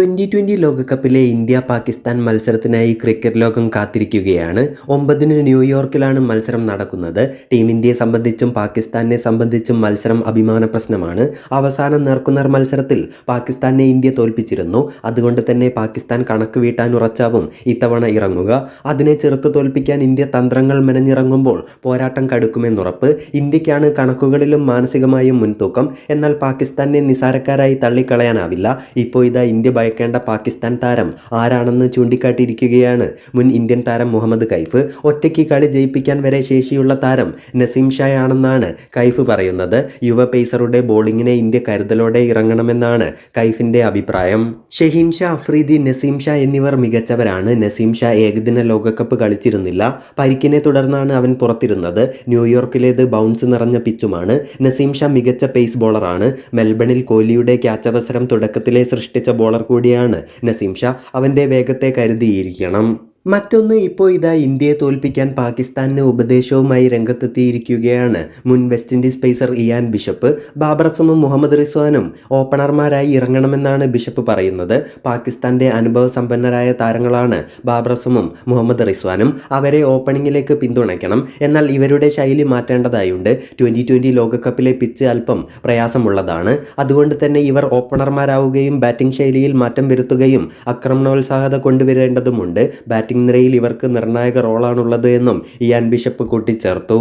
Twenty twenty ലോകകപ്പിലെ India Pakistan മത്സരത്തിനായി cricket ലോകം കാത്തിരിക്കുകയാണ്. ഒമ്പതിന് ന്യൂയോർക്കിലാണ് മത്സരം നടക്കുന്നത്. ടീം ഇന്ത്യയെ സംബന്ധിച്ചും പാകിസ്ഥാനെ സംബന്ധിച്ചും മത്സരം അഭിമാന പ്രശ്നമാണ്. അവസാന നേർക്കുനേർ മത്സരത്തിൽ പാകിസ്ഥാനെ ഇന്ത്യ തോൽപ്പിച്ചിരുന്നു. അതുകൊണ്ട് തന്നെ പാകിസ്ഥാൻ കണക്ക് വീട്ടാൻ ഉറച്ചാവും ഇത്തവണ ഇറങ്ങുക. അതിനെ ചെറുത്ത് തോൽപ്പിക്കാൻ ഇന്ത്യ തന്ത്രങ്ങൾ മെനഞ്ഞിറങ്ങുമ്പോൾ പോരാട്ടം കടുക്കുമെന്നുറപ്പ്. ഇന്ത്യക്കാണ് കണക്കുകളിലും മാനസികമായും മുൻതൂക്കം. എന്നാൽ പാകിസ്ഥാനെ നിസാരക്കാരായി തള്ളിക്കളയാനാവില്ല. ഇപ്പോൾ ഇതാ ഇന്ത്യ ഭയക്കേണ്ട പാകിസ്ഥാൻ താരം ആരാണെന്ന് ചൂണ്ടിക്കാട്ടിയിരിക്കുകയാണ്. മുൻ ഇന്ത്യൻ താരം മുഹമ്മദ് കൈഫ് ഒറ്റയ്ക്ക് കളി ജയിപ്പിക്കാൻ വരെ ശേഷിയുള്ള താരം നസീം ഷായാണെന്നാണ് കൈഫ് പറയുന്നത്. യുവ പേസറുടെ ബോളിങ്ങിനെ ഇന്ത്യ കരുതലോടെ ഇറങ്ങണമെന്നാണ് കൈഫിന്റെ അഭിപ്രായം. ഷഹീൻ ഷാ അഫ്രീദി നസീം ഷാ എന്നിവർ മികച്ചവരാണ്. നസീം ഷാ ഏകദിന ലോകകപ്പ് കളിച്ചിരുന്നില്ല. പരിക്കിനെ തുടർന്നാണ് അവൻ പുറത്തിരുന്നത്. ന്യൂയോർക്കിലേത് ബൗൺസ് നിറഞ്ഞ പിച്ചുമാണ് നസീം ഷാ മികച്ച പേസ് ബോളറാണ് മെൽബണിൽ കോഹ്ലിയുടെ ക്യാച്ച് അവസരം തുടക്കത്തിലെ സൃഷ്ടിച്ച ബോളർ കൂടിയാണ്. നസീം ഷാ അവന്റെ വേഗത്തെ കരുതിയിരിക്കണം. മറ്റൊന്ന് ഇപ്പോൾ ഇതാ ഇന്ത്യയെ തോൽപ്പിക്കാൻ പാകിസ്ഥാനിന് ഉപദേശവുമായി രംഗത്തെത്തിയിരിക്കുകയാണ്. മുൻ West Indies pacer Ian Bishop Babar അസമും Muhammad റിസ്വാനും ഓപ്പണർമാരായി ഇറങ്ങണമെന്നാണ് ബിഷപ്പ് പറയുന്നത്. പാകിസ്ഥാന്റെ അനുഭവ സമ്പന്നരായ താരങ്ങളാണ് ബാബർ അസമും മുഹമ്മദ് റിസ്വാനും. അവരെ ഓപ്പണിങ്ങിലേക്ക് പിന്തുണയ്ക്കണം. എന്നാൽ ഇവരുടെ ശൈലി മാറ്റേണ്ടതായുണ്ട്. ട്വന്റി ട്വന്റി ലോകകപ്പിലെ പിച്ച് അല്പം പ്രയാസമുള്ളതാണ്. അതുകൊണ്ട് തന്നെ ഇവർ ഓപ്പണർമാരാവുകയും ബാറ്റിംഗ് ശൈലിയിൽ മാറ്റം വരുത്തുകയും ആക്രമണോത്സാഹത കൊണ്ടുവരേണ്ടതുമുണ്ട്. ബാറ്റിംഗ് നിരയിൽ ഇവർക്ക് നിർണായക റോളാണുള്ളത് എന്നും ഇയാൻ ബിഷപ്പ് കൂട്ടിച്ചേർത്തു.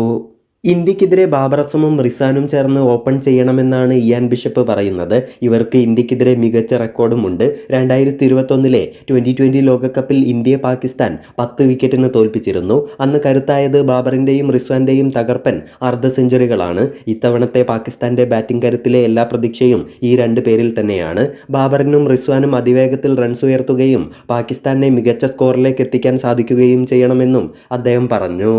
ഇന്ത്യക്കെതിരെ ബാബർ അസമും റിസാനും ചേർന്ന് ഓപ്പൺ ചെയ്യണമെന്നാണ് ഇയാൻ ബിഷപ്പ് പറയുന്നത്. ഇവർക്ക് ഇന്ത്യക്കെതിരെ മികച്ച റെക്കോർഡുമുണ്ട്. രണ്ടായിരത്തി ഇരുപത്തൊന്നിലെ ട്വന്റി ട്വന്റി ലോകകപ്പിൽ ഇന്ത്യ പാകിസ്ഥാൻ പത്ത് വിക്കറ്റിന് തോൽപ്പിച്ചിരുന്നു. അന്ന് കരുത്തായത് ബാബറിന്റെയും റിസ്വാന്റെയും തകർപ്പൻ അർദ്ധ സെഞ്ചുറികളാണ്. ഇത്തവണത്തെ പാകിസ്ഥാന്റെ ബാറ്റിംഗ് കരുത്തിലെ എല്ലാ പ്രതീക്ഷയും ഈ രണ്ട് പേരിൽ തന്നെയാണ്. ബാബറിനും റിസ്വാനും അതിവേഗത്തിൽ റൺസ് ഉയർത്തുകയും പാകിസ്ഥാനെ മികച്ച സ്കോറിലേക്ക് എത്തിക്കാൻ സാധിക്കുകയും ചെയ്യണമെന്നും അദ്ദേഹം പറഞ്ഞു.